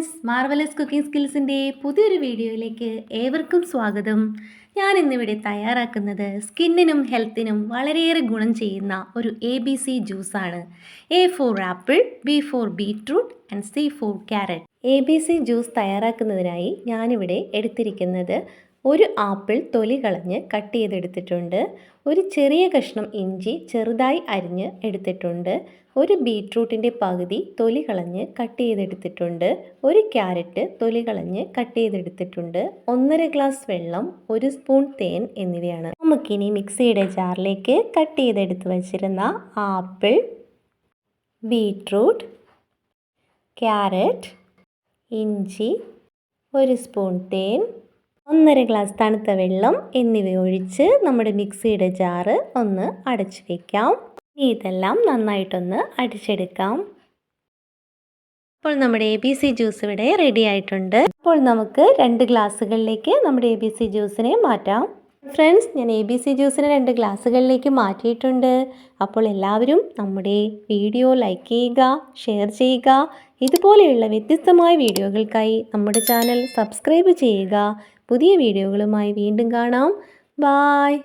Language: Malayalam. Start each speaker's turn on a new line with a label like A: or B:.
A: ഫ്രണ്ട്സ് മാർവലസ് കുക്കിംഗ് സ്കിൽസിന്റെ പുതിയൊരു വീഡിയോയിലേക്ക് ഏവർക്കും സ്വാഗതം. ഞാൻ ഇന്നിവിടെ തയ്യാറാക്കുന്നത് സ്കിന്നിനും ഹെൽത്തിനും വളരെയേറെ ഗുണം ചെയ്യുന്ന ഒരു എ ബി സി ജ്യൂസാണ് A for apple B for beetroot and C for carrot. A B C juice തയ്യാറാക്കുന്നതിനായി ഞാനിവിടെ എടുത്തിരിക്കുന്നത് ഒരു ആപ്പിൾ തൊലി കളഞ്ഞ് കട്ട് ചെയ്തെടുത്തിട്ടുണ്ട്. ഒരു ചെറിയ കഷ്ണം ഇഞ്ചി ചെറുതായി അരിഞ്ഞ് എടുത്തിട്ടുണ്ട്. ഒരു ബീട്രൂട്ടിന്റെ പകുതി തൊലി കളഞ്ഞ് കട്ട് ചെയ്തെടുത്തിട്ടുണ്ട്. ഒരു ക്യാരറ്റ് തൊലി കളഞ്ഞ് കട്ട് ചെയ്തെടുത്തിട്ടുണ്ട്. ഒന്നര ഗ്ലാസ് വെള്ളം ഒരു സ്പൂൺ തേൻ എന്നിവയാണ്. നമുക്കിനി മിക്സിയുടെ ജാറിലേക്ക് കട്ട് ചെയ്തെടുത്ത് വച്ചിരുന്ന ആപ്പിൾ ബീട്രൂട്ട് ക്യാരറ്റ് ഇഞ്ചി ഒരു സ്പൂൺ തേൻ ഒന്നര ഗ്ലാസ് തണുത്ത വെള്ളം എന്നിവ ഒഴിച്ച് നമ്മുടെ മിക്സിയുടെ ജാറ് ഒന്ന് അടച്ചു വയ്ക്കാം ഇനി ഇതെല്ലാം നന്നായിട്ടൊന്ന് അടിച്ചെടുക്കാം. അപ്പോൾ നമ്മുടെ എ ബി സി ജ്യൂസ് ഇവിടെ റെഡി ആയിട്ടുണ്ട്. അപ്പോൾ നമുക്ക് രണ്ട് ഗ്ലാസ്സുകളിലേക്ക് നമ്മുടെ എ ബി സി ജ്യൂസിനെ മാറ്റാം. ഫ്രണ്ട്സ് ഞാൻ എ ബി സി ജ്യൂസിനെ രണ്ട് ഗ്ലാസ്സുകളിലേക്ക് മാറ്റിയിട്ടുണ്ട്. അപ്പോൾ എല്ലാവരും നമ്മുടെ വീഡിയോ ലൈക്ക് ചെയ്യുക ഷെയർ ചെയ്യുക. ഇതുപോലെയുള്ള വ്യത്യസ്തമായ വീഡിയോകൾക്കായി നമ്മുടെ ചാനൽ സബ്സ്ക്രൈബ് ചെയ്യുക. പുതിയ വീഡിയോകളുമായി വീണ്ടും കാണാം. ബായ്